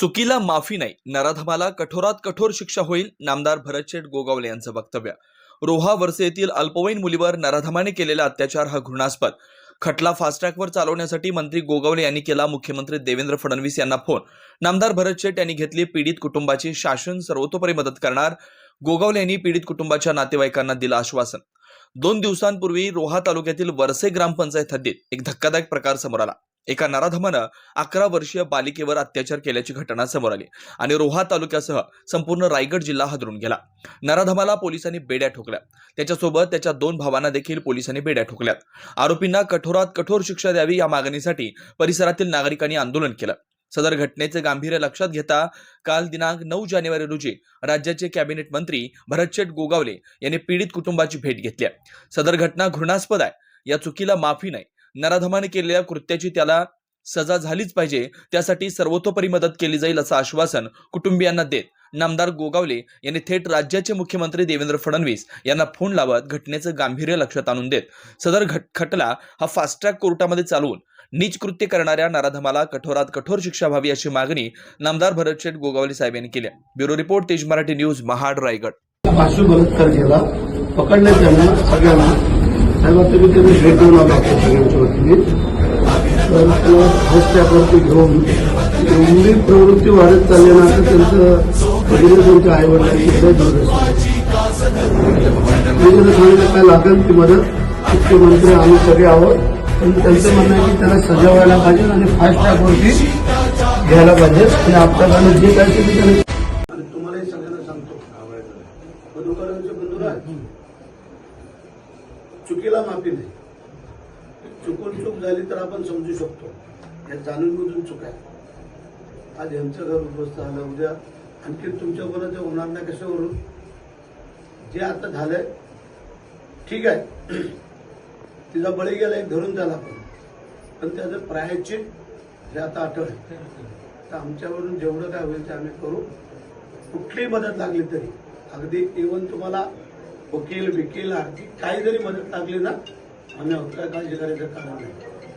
चुकीला माफी नाही नराधमाला कठोरात कठोर शिक्षा होईल नामदार भरतशेठ गोगावले यांचं वक्तव्य. रोहा वरसे येथील अल्पवयीन मुलीवर नराधमाने केलेला अत्याचार हा घृणास्पद. खटला फास्ट्रॅकवर चालवण्यासाठी मंत्री गोगावले यांनी केला. मुख्यमंत्री देवेंद्र फडणवीस यांना फोन नामदार भरत शेठ यांनी घेतली. पीडित कुटुंबाची शासन सर्वतोपरी मदत करणार. गोगावले यांनी पीडित कुटुंबाच्या नातेवाईकांना दिलं आश्वासन. दोन दिवसांपूर्वी रोहा तालुक्यातील वरसे ग्रामपंचायत हद्दीत एक धक्कादायक प्रकार समोर आला. एका नराधमानं अकरा वर्षीय बालिकेवर अत्याचार केल्याची घटना समोर आली आणि रोहा तालुक्यासह संपूर्ण रायगड जिल्हा हादरून गेला. नराधमाला पोलिसांनी बेड्या ठोकल्या. त्याच्यासोबत त्याच्या दोन भावांना देखील पोलिसांनी बेड्या ठोकल्यात आरोपींना कठोरात कठोर शिक्षा द्यावी या मागणीसाठी परिसरातील नागरिकांनी आंदोलन केलं. सदर घटनेचे गांभीर्य लक्षात घेता काल दिनांक नऊ जानेवारी रोजी राज्याचे कॅबिनेट मंत्री भरतशेठ गोगावले यांनी पीडित कुटुंबाची भेट घेतली आहे. सदर घटना घृणास्पद आहे. या चुकीला माफी नाही. नराधमाने केलेल्या कृत्याची त्याला सजा झालीच पाहिजे. त्यासाठी सर्वतोपरी मदत केली जाईल असं आश्वासन कुटुंबियांना देत नामदार गोगावले यांनी थेट राज्याचे मुख्यमंत्री देवेंद्र फडणवीस यांना फोन लावत घटनेचं गांभीर्य लक्षात आणून देत. सदर घट खटला हा फास्ट ट्रॅक कोर्टामध्ये चालवून नीच कृत्य करणाऱ्या नराधमाला कठोरात कठोर शिक्षा व्हावी अशी मागणी नामदार भरतशेठ गोगावले साहेब यांनी केली. Bureau report Tej Marathi news Mahad Raigad. पकडले त्यांना सगळ्यांना. साहेब तुम्ही त्यांनी भेट देऊन आलो आपल्या सगळ्यांच्या वतीने. तर त्याला रस्त्यावरती घेऊन एवढी प्रवृत्ती वाढत चालली ना तर त्यांचं वडील त्यांच्या आई वडिलांची लय दुर्दशा मी त्यांना सांगितलं काय लागेल ती मदत? मुख्यमंत्री आम्ही सगळे आहोत. पण त्यांचं म्हणणं आहे की त्याला सजा व्हायला पाहिजे आणि फास्ट ट्रॅकवरती घ्यायला पाहिजे. आणि आपल्याकडनं जे काय ते त्याने आणि तुम्हालाही सगळ्यांना सांगतो. चुकीला माफी नाही. चुकून चूक झाली तर आपण समजू शकतो. या जाणून बुजून चुक आहे. आज यांचं घर उद्ध्वस्त झालं. उद्या आणखी तुमच्या कोणाचं होणार नाही कशावरून? जे आता झालंय ठीक आहे. तिचा बळी गेला एक धरून झाला आपण. पण त्याचं प्रायचित हे आता आठवण तर आमच्यावरून जेवढं काय होईल ते आम्ही करू. कुठलीही मदत लागली तरी. अगदी इव्हन तुम्हाला वकील विकील आर्थिक काही जरी मदत लागली ना आम्ही आहोत काय काळजी करायचं कारण नाही